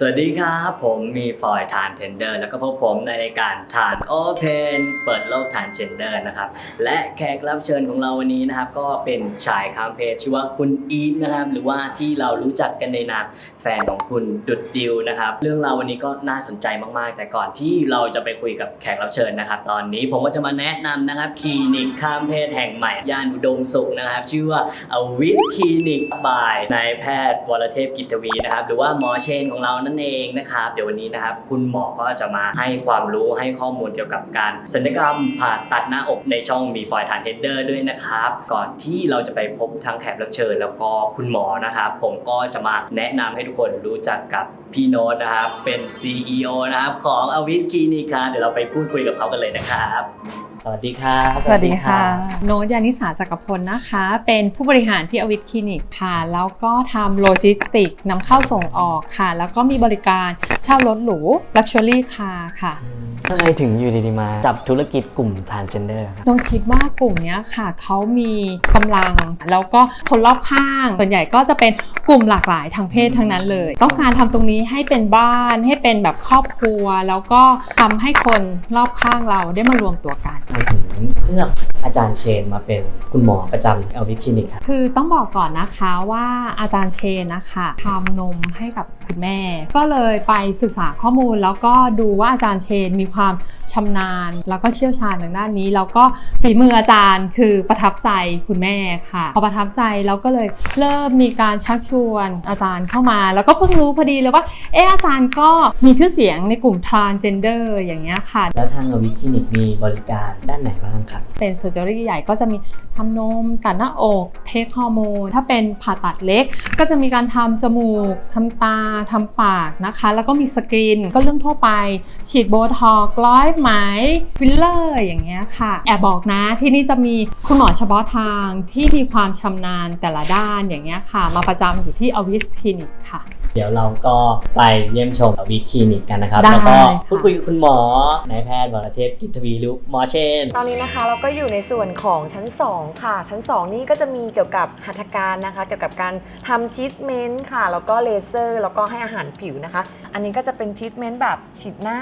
สวัสดีครับผมมีฟอยทานเทนเดอร์แล้วก็พบผมในรายการทานโอเพนเปิดโลกทานเทนเดอร์นะครับและแขกรับเชิญของเราวันนี้นะครับก็เป็นชายคามเพจชื่อว่าคุณอีทนะครับหรือว่าที่เรารู้จักกันในนามแฟนของคุณดุดดิวนะครับเรื่องราววันนี้ก็น่าสนใจมากๆ แต่ก่อนที่เราจะไปคุยกับแขกรับเชิญนะครับ ตอนนี้ผมก็จะมาแนะนำนะครับคลินิกคามเพศแห่งใหม่ย่านอุดมสุขนะครับ ชื่อว่าอวิทคลินิกบายนายแพทย์วรเทพกิจทวีนะครับหรือว่าหมอเชนของเรานั่นเองนะครับเดี๋ยววันนี้นะครับคุณหมอก็จะมาให้ความรู้ให้ข้อมูลเกี่ยวกับการศัลยกรรมผ่าตัดหน้าอกในช่องมีฟอยทานเทนเดอร์ด้วยนะครับ ก่อนที่เราจะไปพบทางแขกรับเชิญ แล้วก็คุณหมอนะครับผมก็จะมาแนะนำให้ทุกคนรู้จักกับพี่โน้ตนะครับเป็น CEO นะครับของอวิทคลินิกครับเดี๋ยวเราไปพูดคุยกับเขากันเลยนะครับ วัสดีครับสวัสดีค่ะ โน้ตยานิสาจักรพลนะคะ เป็นผู้บริหารที่อวิทคลินิกค่ะ แล้วก็ทำโลจิสติกนำเข้าส่งออกค่ะ แล้วก็มีบริการเช่ารถหรู Luxury Car ค่ะทำไมถึงอยู่ดีๆมาจับธุรกิจกลุ่ม transgender ครับโน้ตคิดว่ากลุ่มเนี้ยค่ะเขามีกำลัง แล้วก็คนรอบข้าง ส่วนใหญ่ก็จะเป็นกลุ่มหลากหลายทางเพศทั้งนั้นเลย ต้องการทำตรงนี้ให้เป็นบ้านให้เป็นแบบครอบครัว แล้วก็ทำให้คนรอบข้างเราได้มารวมตัวกันทำไมถึงเลือกอาจารย์เชนมาเป็นคุณหมอประจำอวิทคลินิกครับคือต้องบอกก่อนนะคะว่าอาจารย์เชนนะคะทำนมให้กับคุณแม่ ก็เลยไปศึกษาข้อมูลแล้วก็ดูว่าอาจารย์เชนมีความชำนาญ แล้วก็เชี่ยวชาญทางด้านนี้ แล้วก็ฝีมืออาจารย์คือประทับใจคุณแม่ค่ะพอประทับใจแล้วก็เลยเริ่มมีการชักชวนอาจารย์เข้ามา แล้วก็เพิ่งรู้พอดีเลยว่าเอออาจารย์ก็มีชื่อเสียงในกลุ่ม transgender อย่างเงี้ยค่ะ แล้วทางอวิทคลินิกมีบริการด้านไหนบ้างครับ เป็นเซอร์เจอรี่ใหญ่ก็จะมีทำนมตัดหน้าอกเทคฮอร์โมนถ้าเป็นผ่าตัดเล็ก ก็จะมีการทำจมูกทำตาทำปากนะคะ แล้วก็มีสกรีนก็เรื่องทั่วไป ฉีดโบท็อกร้อยไหมฟิลเลอร์อย่างเงี้ยค่ะ แอบบอกนะที่นี่จะมีคุณหมอเฉพาะทางที่มีความชำนาญแต่ละด้านอย่างเงี้ยค่ะ มาประจำอยู่ที่อวิสคลินิกค่ะ ดี๋ยวเราก็ไปเยี่ยมชมอวิทคลินิกกันนะครับ ได้แล้วก็ค่ะพูดคุยกับคุณหมอนายแพทย์วรเทพกิจทวีหรือหมอเชน ตอนนี้นะคะเราก็อยู่ในส่วนของชั้น 2 ค่ะ ชั้น 2 นี่ก็จะมีเกี่ยวกับหัตถการนะคะ เกี่ยวกับการทำทรีทเมนต์ค่ะ แล้วก็เลเซอร์ แล้วก็ให้อาหารผิวนะคะ อันนี้ก็จะเป็นทรีทเมนต์แบบฉีดหน้า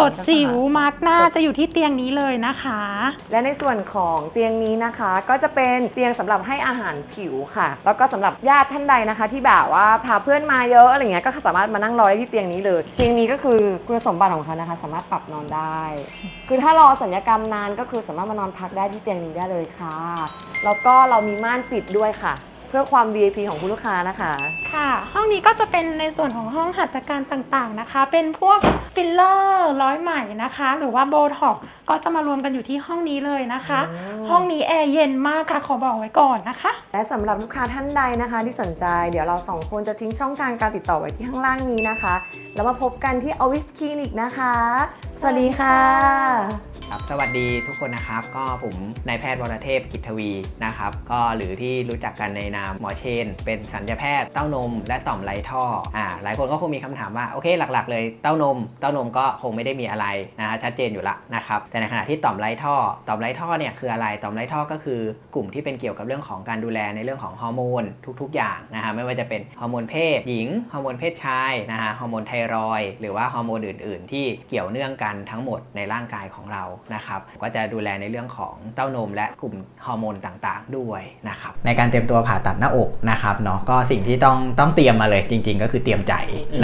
กดสิวมาร์กหน้าจะอยู่ที่เตียงนี้เลยนะคะ และในส่วนของเตียงนี้นะคะ ก็จะเป็นเตียงสำหรับให้อาหารผิวค่ะ แล้วก็สำหรับญาติท่านใดนะคะ ที่แบบว่าพาเพื่อนมาเยอะอะไรเงี้ยก็สามารถมานั่งรอได้ที่เตียงนี้เลย เตียงนี้ก็คือคุณสมบัติของเขานะคะ สามารถปรับนอนได้ คือถ้ารอสัญญกรรมนานก็คือสามารถมานอนพักได้ที่เตียงนี้ได้เลยค่ะ แล้วก็เรามีม่านปิดด้วยค่ะ เพื่อความ VIP ของคุณลูกค้านะคะ ค่ะ ห้องนี้ก็จะเป็นในส่วนของห้องหัตถการต่างๆนะคะ เป็นพวกฟิลเลอร์ร้อยไหมนะคะ หรือว่าโบท็อกซ์ก็จะมารวมกันอยู่ที่ห้องนี้เลยนะคะ อืม ห้องนี้แอร์เย็นมากค่ะขอบอกไว้ก่อนนะคะ และสำหรับลูกค้าท่านใดนะคะ ที่สนใจ เดี๋ยวเราสองคนจะทิ้งช่องทางการติดต่อไว้ที่ข้างล่างนี้นะคะ แล้วมาพบกันที่อวิสคลินิกนะคะ สวัสดีค่ะ ครับสวัสดีทุกคนนะครับ ก็ผมนายแพทย์วรเทพกิจทวีนะครับ ก็หรือที่รู้จักกันในนามหมอเชน เป็นสัญญแพทย์เต้านม และต่อมไรท่ออ่าหลายคนก็คงมีคำถามว่าโอเคหลัก ๆ เลยเต้านม เต้านมก็คงไม่ได้มีอะไรนะฮะชัดเจนอยู่ละนะครับแต่ในขณะที่ต่อมไรท่อ ต่อมไรท่อเนี่ยคืออะไรต่อมไรท่อก็คือกลุ่มที่เป็นเกี่ยวกับเรื่องของการดูแลในเรื่องของฮอร์โมนทุก ๆ อย่างนะฮะไม่ว่าจะเป็นฮอร์โมนเพศหญิงฮอร์โมนเพศชายนะฮะฮอร์โมนไทรอยหรือว่าฮอร์โมนอื่น ๆ ที่เกี่ยวเนื่องกันทั้งหมดในร่างกายของเรานะครับก็จะดูแลในเรื่องของเต้านมและกลุ่มฮอร์โมนต่างๆ ด้วยนะครับในการเตรียมตัวผ่าตัดหน้าอกนะครับเนาะก็สิ่งที่ต้องต้องเตรียมมาเลยจริง ๆ ก็คือเตรียมใจ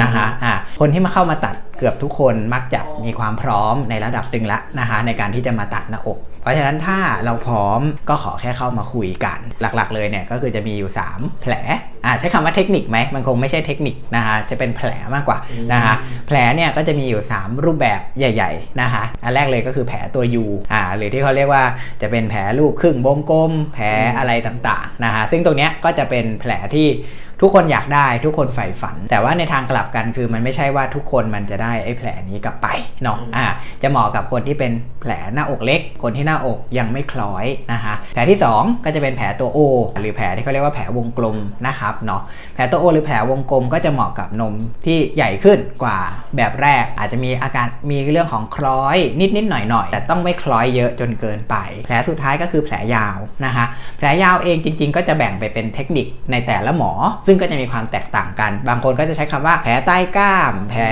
นะฮะอะคนที่มาเข้ามาตัดเกือบทุกคนมักจะมีความพร้อมในระดับหนึ่งละนะคะในการที่จะมาตัดหน้าอกเพ ราะฉะนั้นถ้าเราพร้อมก็ขอแค่เข้ามาคุยกัน หลักๆ เลยเนี่ยก็คือจะมีอยู่ 3 แผลอ่าใช้คำว่าเทคนิคไหมมันคงไม่ใช่เทคนิคนะคะจะเป็นแผลมากกว่าอืมนะคะแผลเนี่ยก็จะมีอยู่ 3 รูปแบบใหญ่ ๆนะคะอันแรกเลยก็คือแผลตัวยูอ่าหรือที่เขาเรียกว่าจะเป็นแผลรูปครึ่งวงกลม แผลอะไรต่างๆนะคะซึ่งตรงเนี้ยก็จะเป็นแผลที่ ทุกคนอยากได้ทุกคนใฝ่ฝัน แต่ว่าในทางกลับกันคือมันไม่ใช่ว่าทุกคนมันจะได้ไอ้แผลนี้กลับไปเนาะอ่าจะเหมาะกับคนที่เป็นแผลหน้าอกเล็ก คนที่หน้าอกยังไม่คล้อยนะคะแผลที่ 2 ก็จะเป็นแผลตัว O หรือแผลที่เขาเรียกว่าแผลวงกลมนะครับเนาะแผลตัว O หรือแผลวงกลมก็จะเหมาะกับนมที่ใหญ่ขึ้นกว่าแบบแรก อาจจะมีอาการมีเรื่องของคล้อยนิดนิดหน่อยหน่อยแต่ต้องไม่คล้อยเยอะจนเกินไป แผลสุดท้ายก็คือแผลยาวนะคะแผลยาวเองจริง ๆ ก็จะแบ่งไปเป็นเทคนิคในแต่ละหมอซึ่งก็จะมีความแตกต่างกัน บางคนก็จะใช้คำว่าแผลใต้กล้าม แผล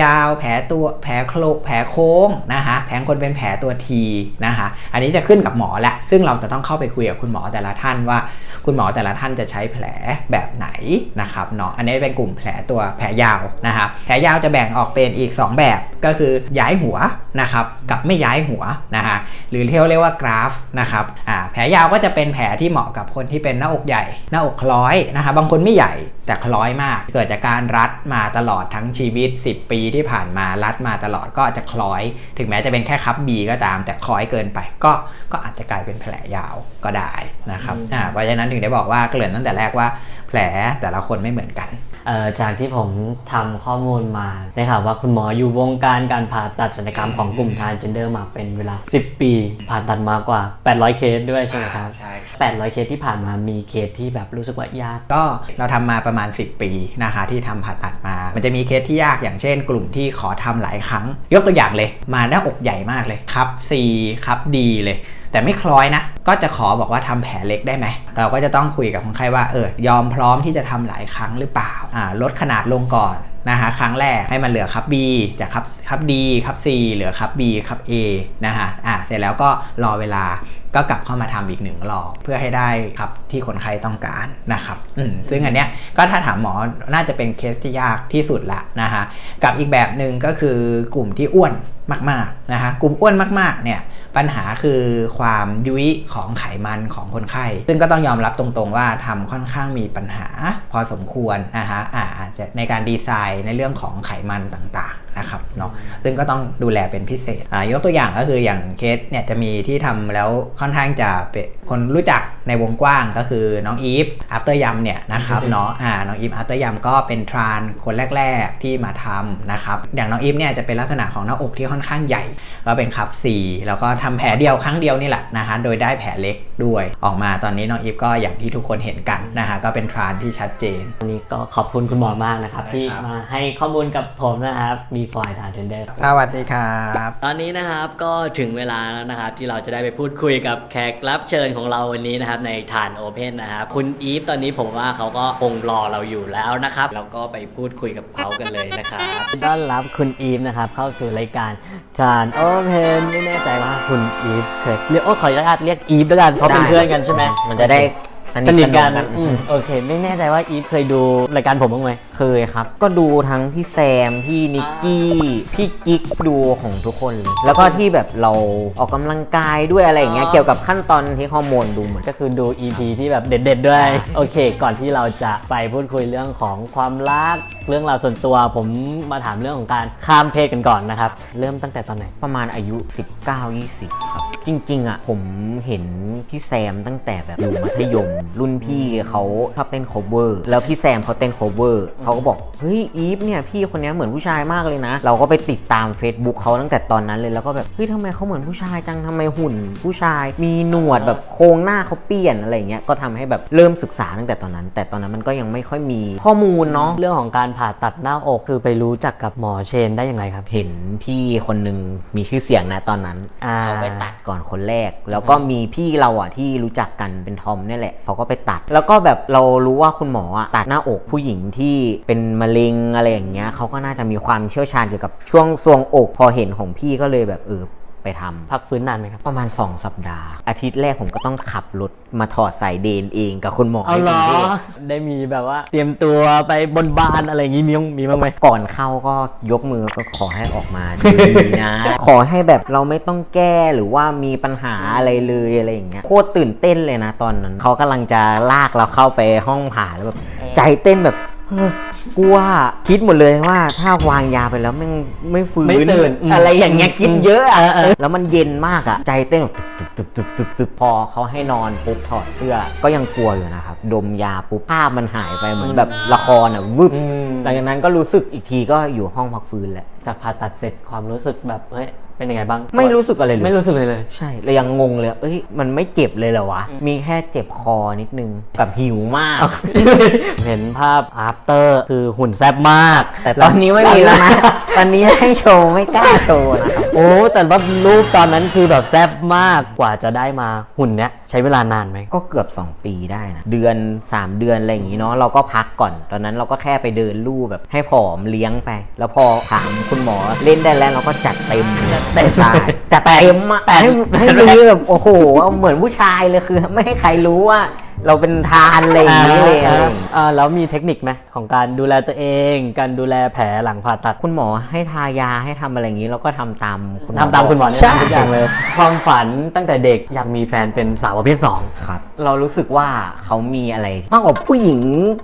ยาว แผลตัวแผลโคลแผลโค้งนะคะแผลคนเป็นแผลตัวทีนะคะอันนี้จะขึ้นกับหมอแหละซึ่งเราจะต้องเข้าไปคุยกับคุณหมอแต่ละท่านว่า คุณหมอแต่ละท่านจะใช้แผลแบบไหนนะครับเนาะอันนี้เป็นกลุ่มแผลตัวแผลยาวนะครับแผลยาวจะแบ่งออกเป็นอีก 2 แบบ ก็คือย้ายหัวนะครับกับไม่ย้ายหัวนะฮะหรือที่เขาเรียกว่ากราฟนะครับอ่าแผลยาวก็จะเป็นแผลที่เหมาะกับคนที่เป็นหน้าอกใหญ่ หน้าอกคล้อยนะครับบางคนไม่ใหญ่แต่คล้อยมาก เกิดจากการรัดมาตลอดทั้งชีวิต 10 ปีที่ผ่านมารัดมาตลอดก็จะคล้อย ถึงแม้จะเป็นแค่คับบีก็ตาม แต่คล้อยเกินไป ก็ก็อาจจะกลายเป็นแผลยาวก็ได้นะครับอืมอ่าเพราะฉะนั้นถึงได้บอกว่าเกริ่นตั้งแต่แรกว่าแผลแต่ละคนไม่เหมือนกันเอ่อจากที่ผมทำข้อมูลมาได้ข่าวว่าคุณหมออยู่วงการการผ่าตัดศัลยกรรมของกลุ่มทานเจนเดอร์มาเป็นเวลา 10 ปี ผ่าตัดมากว่า 800 เคสด้วยใช่ไหมครับ ใช่800 เคสที่ผ่านมามีเคสที่แบบรู้สึกว่ายาก ก็เราทำมาประมาณ 10 ปีนะคะที่ทำผ่าตัดมา มันจะมีเคสที่ยากอย่างเช่น กลุ่มที่ขอทำหลายครั้ง ยกตัวอย่างเลย มาหน้าอกใหญ่มากเลยครับ C ครับ D เลยแต่ไม่คล้อยนะ ก็จะขอบอกว่าทำแผลเล็กได้ไหม เราก็จะต้องคุยกับคนไข้ว่า เออ ยอมพร้อมที่จะทำหลายครั้งหรือเปล่า อ่า ลดขนาดลงก่อน นะคะครั้งแรกให้มันเหลือครับ B จากครับครับ D ครับ C เหลือครับ B ครับ A นะคะอ่าเสร็จแล้วก็รอเวลาก็กลับเข้ามาทำอีกหนึ่งรอบเพื่อให้ได้ครับที่คนไข้ต้องการนะครับอืมซึ่งอันเนี้ยก็ถ้าถามหมอน่าจะเป็นเคสที่ยากที่สุดละนะฮะกับอีกแบบหนึ่งก็คือกลุ่มที่อ้วนมากๆนะฮะกลุ่มอ้วนมากๆเนี่ย ปัญหาคือความยุ้ยของไขมันของคนไข้ ซึ่งก็ต้องยอมรับตรงๆว่าทำค่อนข้างมีปัญหาพอสมควรนะฮะอาจจะในการดีไซน์ในเรื่องของไขมันต่างๆนะครับ เนาะซึ่งก็ต้องดูแลเป็นพิเศษอ่ายกตัวอย่างก็คืออย่างเคสเนี่ยจะมีที่ทำแล้วค่อนข้างจะเป็นคนรู้จักในวงกว้างก็คือน้องอีฟอัปเตอร์ยเนี่ยนะครับเนาะอ่าน้องอีฟอัปเตอร์ยก็เป็นทรานคนแรก ๆที่มาทำนะครับอย่างน้องอีฟเนี่ยจะเป็นลักษณะของหน้าอกที่ค่อนข้างใหญ่ ก็เป็นคับ4แล้วก็ทำแผลเดียวครั้งเดียวนี่แหละนะฮะโดยได้แผลเล็กด้วยออกมาตอนนี้น้องอีฟก็อย่างที่ทุกคนเห็นกันนะฮะก็เป็นทรานที่ชัดเจนวันนี้ก็ขอบคุณคุณหมอมากนะครับได้ที่ครับมาให้ข้อมูลกับผมนะครับมีฟอยทานเจนเดอร์สวัสดีครับ ตอนนี้นะครับก็ถึงเวลาแล้วนะครับที่เราจะได้ไปพูดคุยกับแขกรับเชิญของเราวันนี้นะครับในฐานโอเพนนะครับคุณอีฟตอนนี้ผมว่าเขาก็คงรอเราอยู่แล้วนะครับเราก็ไปพูดคุยกับเขากันเลยนะครับต้อนรับคุณอีฟนะครับเข้าสู่รายการฐานโอเพนไม่แน่ใจว่าคุณอีฟเคยเรียกโอ้ขออนุญาตเรียกอีฟแล้วกันเพราะเป็นเพื่อนกันใช่ไหมมันจะได้ สนิทกันสอืมโอเค ไม่แน่ใจว่าอีฟเคยดูรายการผมบ้างไหมเคยครับ ก็ดูทั้งพี่แซม พี่นิกกี้ พี่กิ๊กดูของทุกคนเลยแล้วก็ที่แบบเราออกกำลังกายด้วยอะไรอย่างเงี้ยอ๋อเกี่ยวกับขั้นตอนที่ฮอร์โมนดูเหมือนก็คือดู EP ที่แบบเด็ด ๆ ด้วย โอเค ก่อนที่เราจะไปพูดคุยเรื่องของความรักเรื่องราวส่วนตัวผมมาถามเรื่องของการข้ามเพศกันก่อนนะครับ เริ่มตั้งแต่ตอนไหนประมาณอายุ 19-20 ครับ จริง ๆอะผมเห็นพี่แซมตั้งแต่แบบอยู่มัธยมรุ่นพี่เขาชอบเต้น cover แล้วพี่แซมเขาเต้น cover เขาก็บอก เฮ้ยอีฟเนี่ยพี่คนเนี้ยเหมือนผู้ชายมากเลยนะ เราก็ไปติดตาม Facebook เขาตั้งแต่ตอนนั้นเลยแล้วก็แบบเฮ้ยทำไมเขาเหมือนผู้ชายจังทำไมหุ่น ผู้ชายมีหนวดแบบโครงหน้าเขาเปลี่ยนอะไรอย่างเงี้ยก็ทำให้แบบเริ่มศึกษาตั้งแต่ตอนนั้น แต่ตอนนั้นมันก็ยังไม่ค่อยมีข้อมูลเนาะเรื่องของการผ่าตัดหน้าอกคือไปรู้จักกับหมอเชนได้ยังไงครับ เห็นพี่คนหนึ่งมีชื่อเสียงนะตอนนั้นอ่าเขาไปตัดก่อนคนแรก แล้วก็มีพี่เราอะที่รู้จักกันเป็นทอมเนี่ยแหละเขาก็ไปตัด แล้วก็แบบเรารู้ว่าคุณหมออะตัดหน้าอกผู้หญิงที่เป็นมะเร็งอะไรอย่างเงี้ยเขาก็น่าจะมีความเชี่ยวชาญเกี่ยวกับช่วงทรวงอกพอเห็นของพี่ก็เลยแบบเออ ไปทำพักฟื้นนานไหมครับ ประมาณ 2 สัปดาห์ อาทิตย์แรกผมก็ต้องขับรถมาถอดสายเดนเองกับคุณหมอเอาเหรอที่กรุงทพได้มีแบบว่า เตรียมตัวไปบนบานอะไรอย่างงี้มีมีบ้างไหมก่อนเข้าก็ยกมือก็ขอให้ออกมาดีนะ ขอให้แบบเราไม่ต้องแก้หรือว่ามีปัญหาอะไรเลยอะไรอย่างเงี้ยโคตรตื่นเต้นเลยนะตอนนั้นเขากำลังจะลากเราเข้าไปห้องผ่าแล้วแบบใจเต้นแบบเฮ้ย กลัวคิดหมดเลยว่าถ้าวางยาไปแล้วไม่งไม่ฟื้นไม่ตื่นอืมอะไรอย่างเงี้ยคิดเยอะอะเออเออแล้วมันเย็นมากอะใจเต้นแบบตึบตึบตึบตึบตึบพอเขาให้นอนปุ๊บถอดเสื้อก็ยังกลัวอยู่นะครับ ดมยาปุ๊บภาพมันหายไปเหมือนแบบละครอะวึบอืมหลังจากนั้นก็รู้สึกอีกทีก็อยู่ห้องพักฟื้นแหละ จากผ่าตัดเสร็จความรู้สึกแบบเฮ้ย เป็นเป็นยังไงบ้างไม่รู้สึกอะไรเลยไม่รู้สึกเลยเลย ใช่เลยยังงงเลย เอ้ยมันไม่เจ็บเลยเหรอวะ มีแค่เจ็บคอนิดนึงกับหิวมาก เห็นภาพ after คือหุ่นแซ่บมาก แต่ตอนนี้ไม่มีแล้วนะตอนนี้ให้โชว์ไม่กล้าโชว์นะครับโอ้แต่ว่ารูปตอนนั้นคือแบบแซ่บมากกว่าจะได้มาหุ่นเนี้ยใช้เวลานานไหมก็เกือบ 2 ปีได้นะเดือน 3 เดือนอะไรอย่างงี้เนาะเราก็พักก่อน ตอนนั้นเราก็แค่ไปเดินลู่แบบให้ผอมเลี้ยงไป แล้วพอถามคุณหมอเล่นได้แล้วเราก็จัดเต็มจัดเต็มใช่จัดเต็มอะแต่ให้ให้รู้แบบโอ้โหเอาเหมือนผู้ชายเลยคือ ไม่ให้ใครรู้ว่า เราเป็นทานอะไรอย่างนี้เลยอะไรอย่างงี้อ่าแล้วมีเทคนิคไหมของการดูแลตัวเอง การดูแลแผลหลังผ่าตัด คุณหมอให้ทายาให้ทำอะไรอย่างนี้เราก็ทำตามคุณหมอทำตามคุณหมอเนี่ยใช่ ทุกอย่างเลย ความฝันตั้งแต่เด็กอยากมีแฟนเป็นสาวประเภทสอง ครับ เรารู้สึกว่าเขามีอะไร มากกว่าผู้หญิง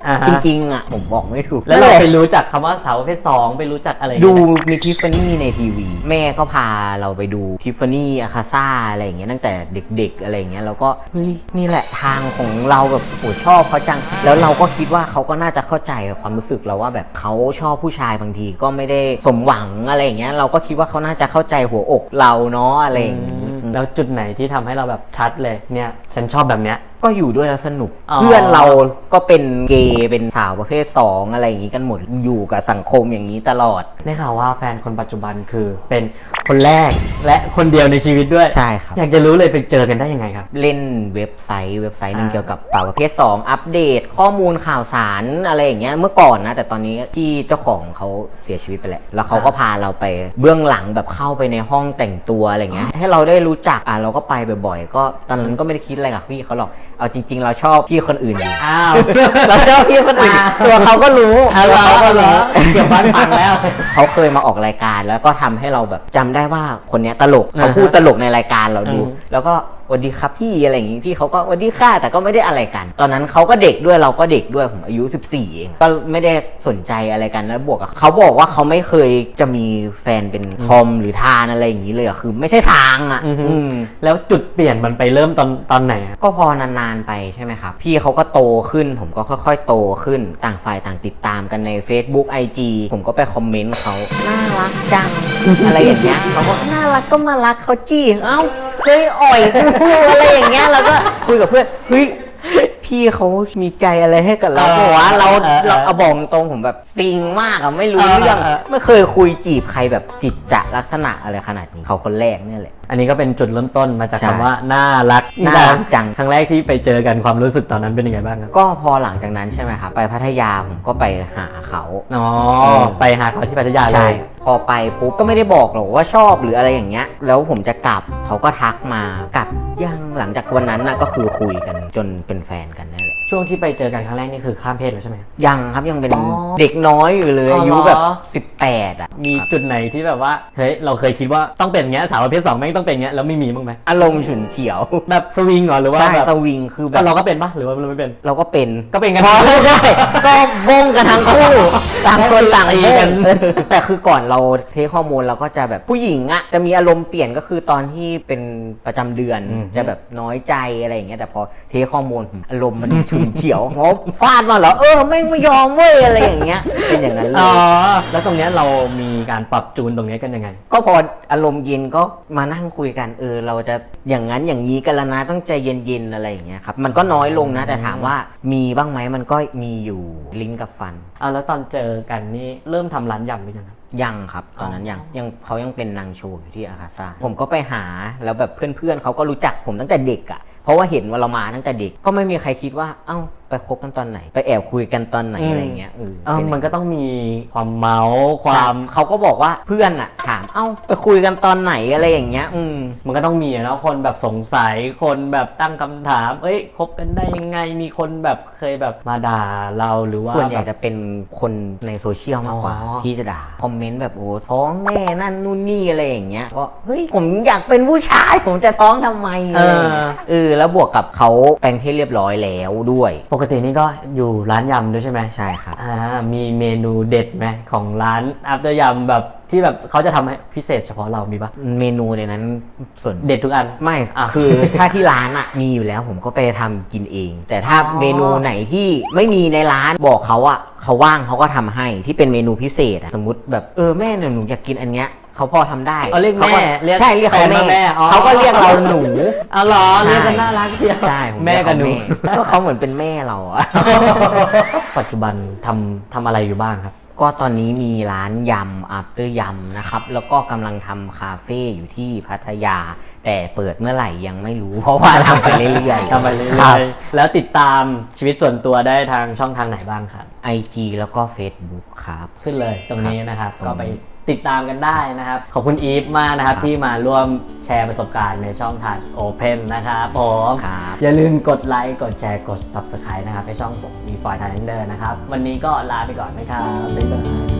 อ่าฮะ จริงๆอะผมบอกไม่ถูก แล้วเราไปรู้จักคำว่าสาวประเภทสองไปรู้จักอะไรอย่างดูเงี้ยมีทิฟฟานี่ในทีวี แม่ก็พาเราไปดูทิฟฟานี่อาคาซ่าอะไรอย่างเงี้ยตั้งแต่เด็กๆ อะไรอย่างเงี้ยเราก็เฮ้ยนี่แหละทางของเราแบบโอ้ชอบเขาจัง แล้วเราก็คิดว่าเขาก็น่าจะเข้าใจกับความรู้สึกเราว่าแบบเขาชอบผู้ชายบางทีก็ไม่ได้สมหวังอะไรอย่างเงี้ยเราก็คิดว่าเขาน่าจะเข้าใจหัวอกเราเนาะอะไรอย่างงี้ แล้วจุดไหนที่ทำให้เราแบบชัดเลยเนี่ย ฉันชอบแบบเนี้ย ก็อยู่ด้วยแล้วสนุก อ๋อ เพื่อนเราก็เป็นเกย์เป็นสาวประเภทสองอะไรอย่างนี้กันหมดอยู่กับสังคมอย่างนี้ตลอด ได้ข่าวว่าแฟนคนปัจจุบันคือเป็นคนแรกและคนเดียวในชีวิตด้วย ใช่ครับ อยากจะรู้เลยไปเจอกันได้ยังไงครับ เล่นเว็บไซต์เว็บไซต์หนึงอ่า เกี่ยวกับสาวประเภท 2 อัปเดต ข้อมูลข่าวสารอะไรอย่างเงี้ยเมื่อก่อนนะ แต่ตอนนี้ที่เจ้าของเขาเสียชีวิตไปแล้ว แล้วเขาก็พาเราไปเบื้องหลังแบบเข้าไปในห้องแต่งตัวอะไรเงี้ยให้เราได้รู้จักอะเราก็ไปบ่อยๆ ก็ตอนนั้นก็ไม่ได้คิดอะไรกับพี่เขาหรอก เอาจริง ๆ เราชอบพี่คนอื่นอยู่อ้าว เราชอบพี่คนอื่นอ่า ตัวเขาก็รู้อ้าวเหรอตัวเขาก็รู้ เก็บบ้านพังแล้ว เขาเคยมาออกรายการแล้วก็ทำให้เราแบบจำได้ว่าคนเนี้ยตลกอ่าฮะเขาพูดตลกในรายการเราดู อืม แล้วก็ส วัสดีครับพี่อะไรอย่างงี้พี่เขาก็สวัสดีค่ะแต่ก็ไม่ได้อะไรกัน ตอนนั้นเขาก็เด็กด้วยเราก็เด็กด้วยผมอายุ 14เองก็ไม่ได้สนใจอะไรกันแล้วบวกกับเขาบอกว่าเขาไม่เคยจะมีแฟนเป็นทอมหรือทานอะไรอย่างนี้เลยอะคือไม่ใช่ทางอะอือฮึ อืม แล้วจุดเปลี่ยนมันไปเริ่มตอนตอนไหนอะก็พอนานๆไปใช่ไหมครับ พี่เขาก็โตขึ้น ผมก็ค่อยๆ โตขึ้นต่างฝ่ายต่างติดตามกันใน Facebook IG ผมก็ไปคอมเมนต์เขาน่ารักจัง อะไรอย่างเงี้ยเขาก็น่ารักก็มารักเขาจี้เอ้า เฮ้ยอ่อยกูอะไรอย่างเงี้ยเราก็คุยกับเพื่อนเฮ้ยพี่เขามีใจอะไรให้กับเราเออเพราะว่าเราเออเออเราเอาบอกตรงผมแบบซิงมากอะไม่รู้เออเรื่องเออ ไม่เคยคุยจีบใครแบบจิตจะลักษณะอะไรขนาดนี้เขาคนแรกเนี่ยแหละ อันนี้ก็เป็นจุดเริ่มต้นมาจากใช่คำว่าน่ารักน่ารักจัง ครั้งแรกที่ไปเจอกันความรู้สึกตอนนั้นเป็นยังไงบ้างครับก็พอหลังจากนั้นใช่ไหมครับไปพัทยาผมก็ไปหาเขา อ๋อ เออ ไปหาเขาที่พัทยาเลใช่ยพ อไปปุ๊บก็ไม่ได้บอกหรอกว่าชอบหรืออะไรอย่างเงี้ย แล้วผมจะกลับเขาก็ทักมากลับยังหลังจากวันนั้นน่ะก็คือคุยกันจนเป็นแฟนกันนั่นแหละช่วงที่ไปเจอกันครั้งแรกนี่คือข้ามเพศแล้วใช่ไหม ยังครับยังเป็นอ๋อเด็กน้อยอยู่เลยอ๋ออายุเหรอแบบ18 อะมีครับจุดไหนที่แบบว่าเฮ้ยเราเคยคิดว่าต้องเป็นอย่างเงี้ยสาวประเภทสองแม่งต้องเป็นอย่างเงี้ยแล้วไม่มีบ้างไหมอารมณ์ฉุนเฉียวแบบสวิงเหรอหรือว่าใช่แบบสวิงคือแบก็บเราก็เป็นปะหรือว่าเราไม่เป็น เราก็เป็น ก็เป็นกัน พอใช่ ก็บงกันทั้งคู่ต่างคนต่างตีบกังนแต่คือก่อนเราเทคข้อมูลเราก็จะแบบผู้หญิงอะจะมีอารมณ์เปลี่ยนก็คือตอนที่เป็นประจำเดือนอืมจะแบบน้อยใจอะไรอย่างเงี้ยแต่พอเทคข้อมูลอารมณ์มันฉุนเฉียวงบฟาดมาเหรอเออไม่งไม่ยอมเว้ยอะไรอย่างเงี้ยเป็นอย่างนั้นเลอ๋อย แล้วตรงเนี้ยเรามีการปรับจูนตรงเนี้ยกันยังไง ก็พออารมณ์เย็นก็มานั่งคุยกันเออ เราจะอย่างนั้นอย่างนี้กันแล้วนะต้องใจเย็นๆอะไรอย่างเงี้ยครับมันก็น้อยลงนะแต่ถามว่ามีบ้างไหมมันก็มีอยู่ลิ้นกับฟัน เอาแล้วตอนเจอกันนี่เริ่มทำร้านยำหรือยังครับ ยังครับตอนนั้นอ๋อยังยังเขายังเป็นนางโชว์อยู่ที่อาคาซ่าผมก็ไปหาแล้วแบบเพื่อนๆเขาก็รู้จักผมตั้งแต่เด็กอะ่ะเพราะว่าเห็นว่าเรามาตั้งแต่เด็กก็ไม่มีใครคิดว่าเอ้า ไปคบกันตอนไหน ไปแอบคุยกันตอนไหนอะไรอย่างเงี้ยเออเออเป็นมันก็ต้องมีความเมาส์ความเขาก็บอกว่าเพื่อนอะ่ะ ถามเอ้าไปคุยกันตอนไหนอะไรอย่างเงี้ย อืม มันก็ต้องมีอะเนาะคนแบบสงสัยคนแบบตั้งคำถาม เอ้ยคบกันได้ยังไงมีคนแบบเคยแบบมาด่าเราหรือว่าส่วนใหญ่แบบ จะเป็นคนในโซเชียลมากกว่าอ๋อ ที่จะด่าคอมเมนต์แบบโอ้ท้องแม่นั่นนู่นนี่อะไรอย่างเงี้ยก็เฮ้ยผมอยากเป็นผู้ชาย ผมจะท้องทำไมอะไรอย่างเงี้ยเออแล้วบวกกับเขาแปลงเพศเรียบร้อยแล้วด้วย ปกตินี่ก็อยู่ร้านยำด้วยใช่ไหมใช่ครับอ่ามีเมนูเด็ดไหมของร้านอัพเดอร์ยำแบบที่แบบเขาจะทำให้พิเศษเฉพาะเรามีปะเมนูในนั้นส่วนเด็ดทุกอัน ไม่อะคือ ถ้าที่ร้านอะมีอยู่แล้วผมก็ไปทำกินเอง แต่ถ้าอ๋อเมนูไหนที่ไม่มีในร้านบอกเขาอะเขาว่างเขาก็ทำให้ที่เป็นเมนูพิเศษอะสมมติแบบเออแม่เนี่ยหนูอยากกินอันเนี้ย เขาพอทำได้เอาเรียกแม่ขาเรียกใช่เรียกเขาแฟนว่าแม่แม่อ๋อ เขาก็เรียกเราหนู อ๋อเหรอใช่เรียกกันน่ารักเชียว ใช่ผมแม่กับหนู เรียเขาแม่ก็เขาเหมือนเป็นแม่เราอะ ปัจจุบันทำทำอะไรอยู่บ้างครับ ก็ตอนนี้มีร้านยำอัปเตอร์ยำนะครับ แล้วก็กำลังทำคาเฟ่อยู่ที่พัทยา แต่เปิดเมื่อไหร่ยังไม่รู้ เพราะว่าทำไปเรื่อยๆ ทำไปเรื่ครัอบ ยๆแล้วติดตามชีวิตส่วนตัวได้ทางช่องทางไหนบ้างครับ IG แล้วก็ Facebook ครับ ขึ้นเลยตรงนี้นะครับครับก็ไป ติดตามกันได้นะครับ ขอบคุณอีฟมากนะครับครับ ที่มาร่วมแชร์ประสบการณ์ในช่องทาง Open นะครับผมครับอย่าลืมกดไลค์กดแชร์กด Subscribe นะครับให้ช่องผมมีฟอยทาร์เดอร์นะครับ วันนี้ก็ลาไปก่อนนะครับบ๊ายบาย